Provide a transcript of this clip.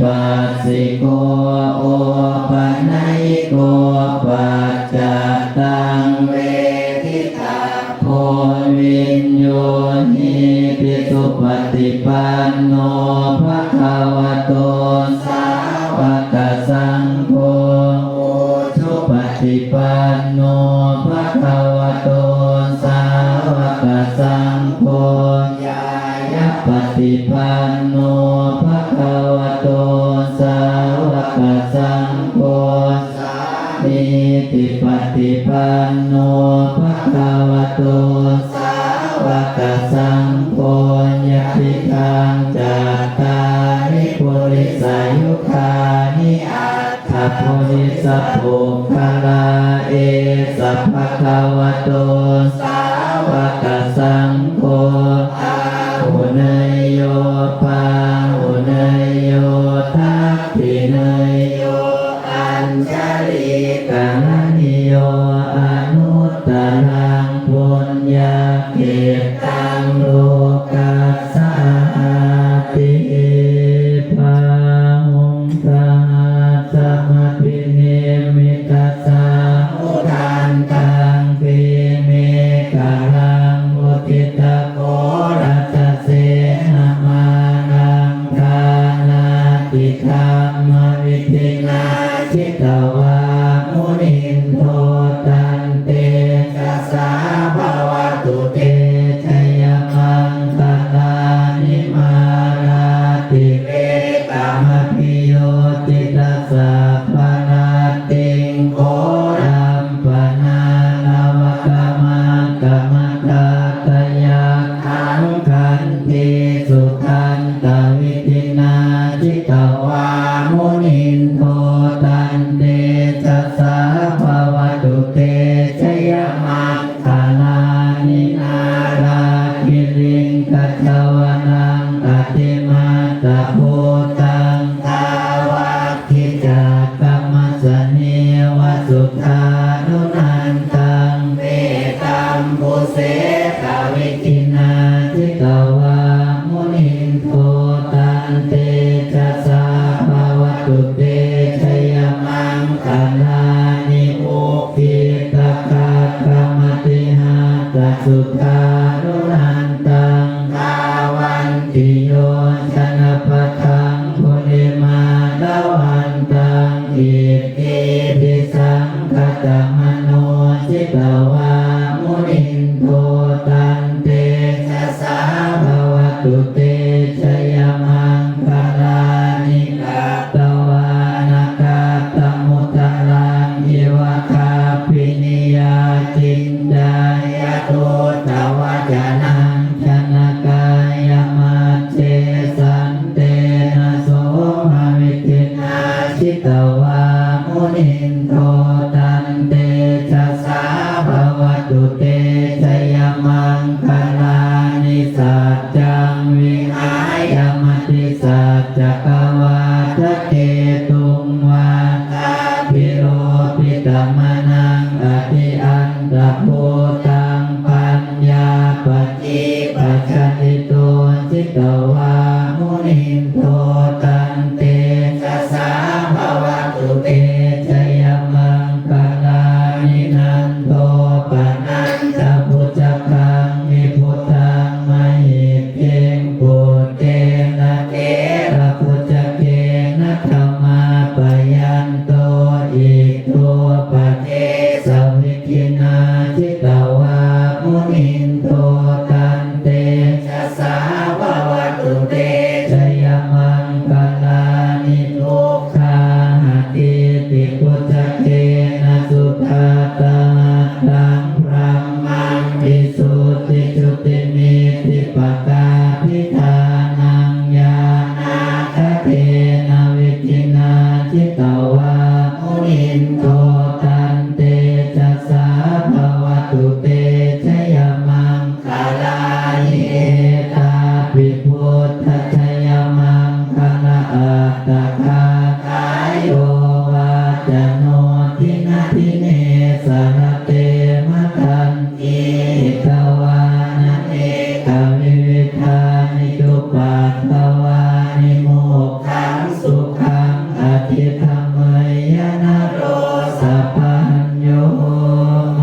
ปัสสิโกโอปัญญิโกปัจจตังเวทิตาโพวิญโยหิปิสุปฏิปันโนภะคะวะโตสาวกสังโฆโอชุปฏิปันโนภะคะวะโตสาวกสังโฆยายะปฏิปันโน สังโฆสามีติปฏิปันโนภะคะวะโตสาวกสังโฆยะพิทังจัตาริปุริสายุคานิอัตถะโพธิสัพพคาราเอสัพพะคะวะโตสาวกสังโฆ ติตังโลกัสสะติปังตัสสะปิเนมิตัสสะขันตังปิเมกะลังอุติตะโกรัตเสนะมนังทานาติธรมวิทินาจิตต สุตานุนันตังตาวันติโยชนะปะทังพุณิมาดาวันตังอิทิพิสังคตัง ทุตวัจนังชนะกายมัเจสันเตนะโสมวิจินาชิตวามุนินโทตันเตชะสาภวตุเตชยมังลานิสัจจังวิหายมติสัจจกวาทเตตุงวาตาภิโรปิตมนังอธิอันตะโพต thou ปัตโต